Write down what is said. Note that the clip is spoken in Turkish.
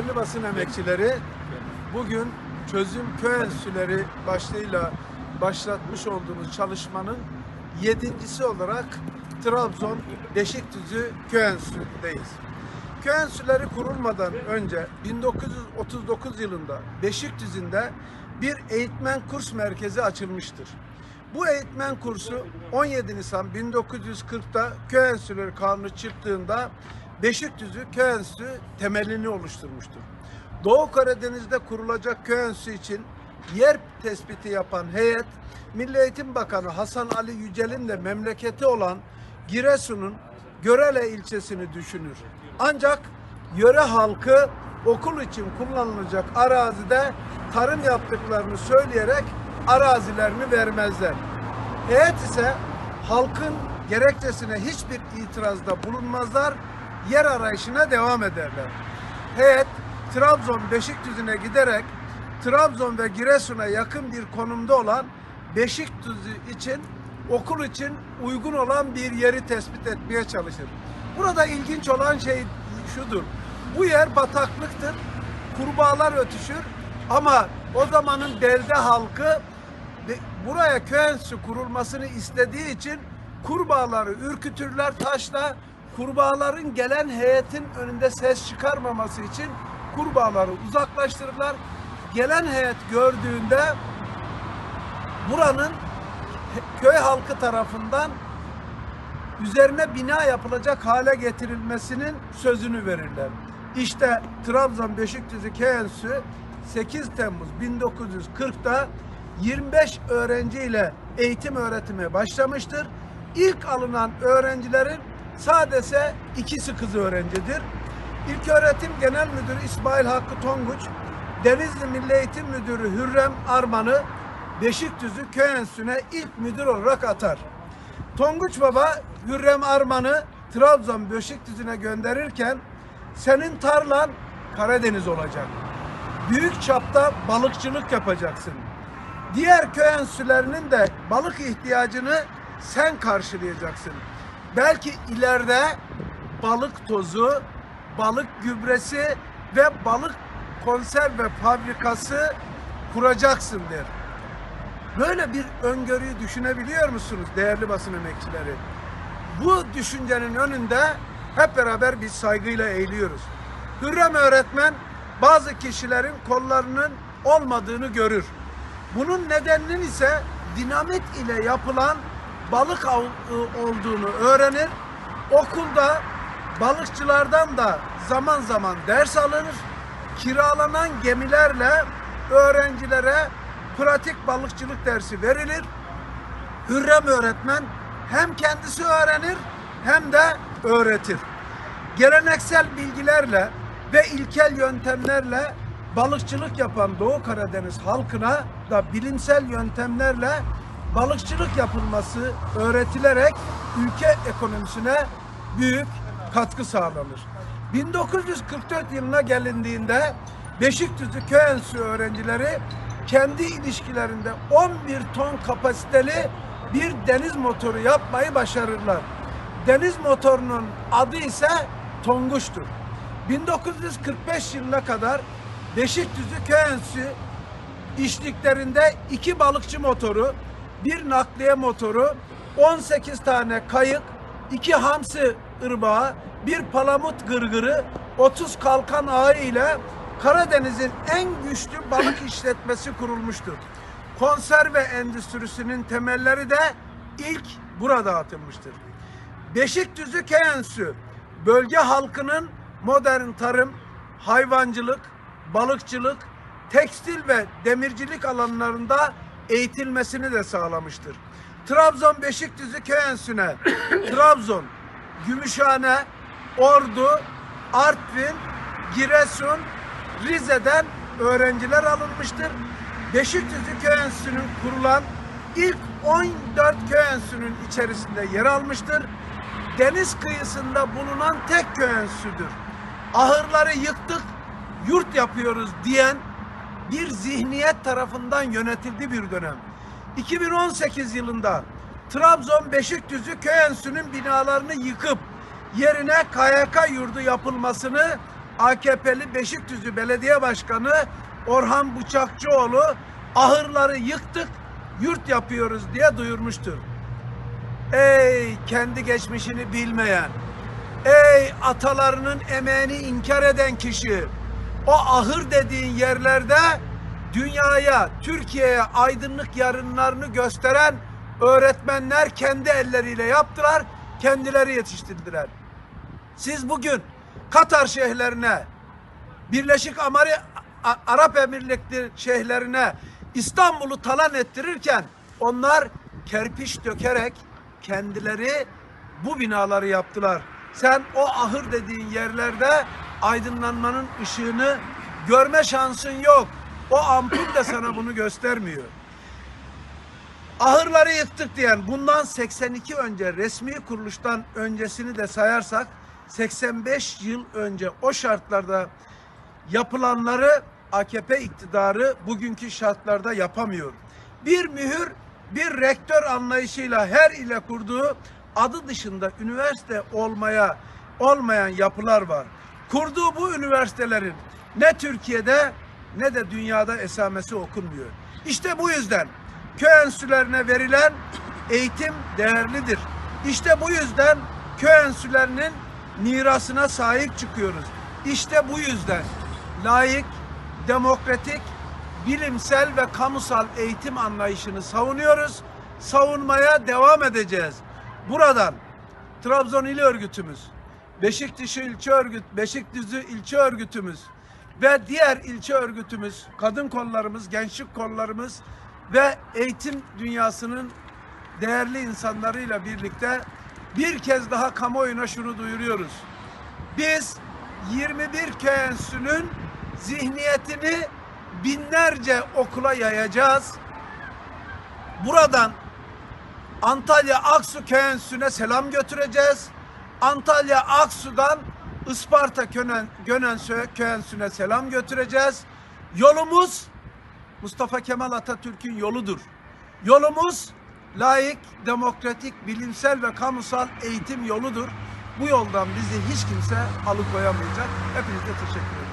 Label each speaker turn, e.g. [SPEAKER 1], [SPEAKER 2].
[SPEAKER 1] Değerli basın emekçileri, bugün Çözüm Köy Enstitüleri başlığıyla başlatmış olduğumuz çalışmanın yedincisi olarak Trabzon Beşikdüzü Köy Enstitüsü'ndeyiz. Köy enstitüleri kurulmadan önce 1939 yılında Beşikdüzü'nde bir eğitmen kurs merkezi açılmıştır. Bu eğitmen kursu 17 Nisan 1940'ta Köy Enstitüleri Kanunu çıktığında Beşikdüzü Köy Enstitüsü temelini oluşturmuştur. Doğu Karadeniz'de kurulacak köy için yer tespiti yapan heyet, Milli Eğitim Bakanı Hasan Ali Yücel'in de memleketi olan Giresun'un Görele ilçesini düşünür. Ancak yöre halkı okul için kullanılacak arazide tarım yaptıklarını söyleyerek arazilerini vermezler. Heyet ise halkın gerekçesine hiçbir itirazda bulunmazlar, yer arayışına devam ederler. Heyet Trabzon Beşikdüzü'ne giderek Trabzon ve Giresun'a yakın bir konumda olan Beşikdüzü için okul için uygun olan bir yeri tespit etmeye çalışır. Burada ilginç olan şey şudur. Bu yer bataklıktır. Kurbağalar ötüşür ama o zamanın belde halkı buraya köy kurulmasını istediği için kurbağaları ürkütürler taşla. Kurbağaların gelen heyetin önünde ses çıkarmaması için kurbağaları uzaklaştırırlar. Gelen heyet gördüğünde buranın köy halkı tarafından üzerine bina yapılacak hale getirilmesinin sözünü verirler. İşte Trabzon Beşikdüzü Köy Enstitüsü 8 Temmuz 1940'da 25 öğrenciyle eğitim öğretime başlamıştır. İlk alınan öğrencilerin sadece ikisi kız öğrencidir. İlköğretim Genel Müdürü İsmail Hakkı Tonguç, Denizli Milli Eğitim Müdürü Hürrem Arman'ı Beşikdüzü Köy Enstitüsü'ne ilk müdür olarak atar. Tonguç Baba Hürrem Arman'ı Trabzon Beşikdüzü'ne gönderirken senin tarlan Karadeniz olacak. Büyük çapta balıkçılık yapacaksın. Diğer köy enstitülerinin de balık ihtiyacını sen karşılayacaksın. Belki ileride balık tozu, balık gübresi ve balık konserve fabrikası kuracaksın der. Böyle bir öngörüyü düşünebiliyor musunuz değerli basın emekçileri? Bu düşüncenin önünde hep beraber biz saygıyla eğiliyoruz. Hürrem öğretmen bazı kişilerin kollarının olmadığını görür. Bunun nedeninin ise dinamit ile yapılan balık av ı, olduğunu öğrenir. Okulda balıkçılardan da zaman zaman ders alınır. Kiralanan gemilerle öğrencilere pratik balıkçılık dersi verilir. Hürrem öğretmen hem kendisi öğrenir hem de öğretir. Geleneksel bilgilerle ve ilkel yöntemlerle balıkçılık yapan Doğu Karadeniz halkına da bilimsel yöntemlerle balıkçılık yapılması öğretilerek ülke ekonomisine büyük katkı sağlanır. 1944 yılına gelindiğinde Beşikdüzü Köy Enstitüsü öğrencileri kendi ilişkilerinde 11 ton kapasiteli bir deniz motoru yapmayı başarırlar. Deniz motorunun adı ise Tonguç'tur. 1945 yılına kadar Beşikdüzü Köy Enstitüsü işliklerinde iki balıkçı motoru, bir nakliye motoru, 18 tane kayık, iki hamsi ırbağı, bir palamut gırgırı, 30 kalkan ağı ile Karadeniz'in en güçlü balık işletmesi kurulmuştur. Konserve endüstrisinin temelleri de ilk burada atılmıştır. Beşikdüzü Köy Enstitüsü, bölge halkının modern tarım, hayvancılık, balıkçılık, tekstil ve demircilik alanlarında eğitilmesini de sağlamıştır. Trabzon Beşikdüzü Köy Enstitüsü'ne Trabzon, Gümüşhane, Ordu, Artvin, Giresun, Rize'den öğrenciler alınmıştır. Beşikdüzü Köy Enstitüsü'nün kurulan ilk 14 köy enstitüsünün içerisinde yer almıştır. Deniz kıyısında bulunan tek köy enstitüsüdür. Ahırları yıktık, yurt yapıyoruz diyen bir zihniyet tarafından yönetildi bir dönem. 2018 yılında Trabzon Beşikdüzü Köy Enstitüsü'nün binalarını yıkıp yerine KYK yurdu yapılmasını AKP'li Beşikdüzü Belediye Başkanı Orhan Bıçakçıoğlu ahırları yıktık, yurt yapıyoruz diye duyurmuştur. Ey kendi geçmişini bilmeyen, ey atalarının emeğini inkar eden kişi, o ahır dediğin yerlerde dünyaya, Türkiye'ye aydınlık yarınlarını gösteren öğretmenler kendi elleriyle yaptılar, kendileri yetiştirdiler. Siz bugün Katar şeyhlerine, Birleşik Amari, Arap Emirlikleri şeyhlerine İstanbul'u talan ettirirken onlar kerpiç dökerek kendileri bu binaları yaptılar. Sen o ahır dediğin yerlerde aydınlanmanın ışığını görme şansın yok. O ampul de sana bunu göstermiyor. Ahırları yıktık diyen bundan 82 önce resmi kuruluştan öncesini de sayarsak 85 yıl önce o şartlarda yapılanları AKP iktidarı bugünkü şartlarda yapamıyor. Bir mühür, bir rektör anlayışıyla her ile kurduğu adı dışında üniversite olmaya olmayan yapılar var. Kurduğu bu üniversitelerin ne Türkiye'de ne de dünyada esamesi okunmuyor. İşte bu yüzden köy enstitülerine verilen eğitim değerlidir. İşte bu yüzden köy enstitülerinin mirasına sahip çıkıyoruz. İşte bu yüzden layık, demokratik, bilimsel ve kamusal eğitim anlayışını savunuyoruz. Savunmaya devam edeceğiz. Buradan Trabzon İl Örgütümüz, Beşiktaşı İlçe Örgüt, Beşikdüzü İlçe Örgütümüz ve diğer ilçe örgütümüz, kadın kollarımız, gençlik kollarımız ve eğitim dünyasının değerli insanlarıyla birlikte bir kez daha kamuoyuna şunu duyuruyoruz. Biz 21 köy enstitünün zihniyetini binlerce okula yayacağız. Buradan Antalya Aksu köy enstitüsüne selam götüreceğiz. Antalya Aksu'dan Isparta Gönen, Gönen köy enstitüsüne selam götüreceğiz. Yolumuz Mustafa Kemal Atatürk'ün yoludur. Yolumuz layık, demokratik, bilimsel ve kamusal eğitim yoludur. Bu yoldan bizi hiç kimse alıkoyamayacak. Hepinize teşekkür ederim.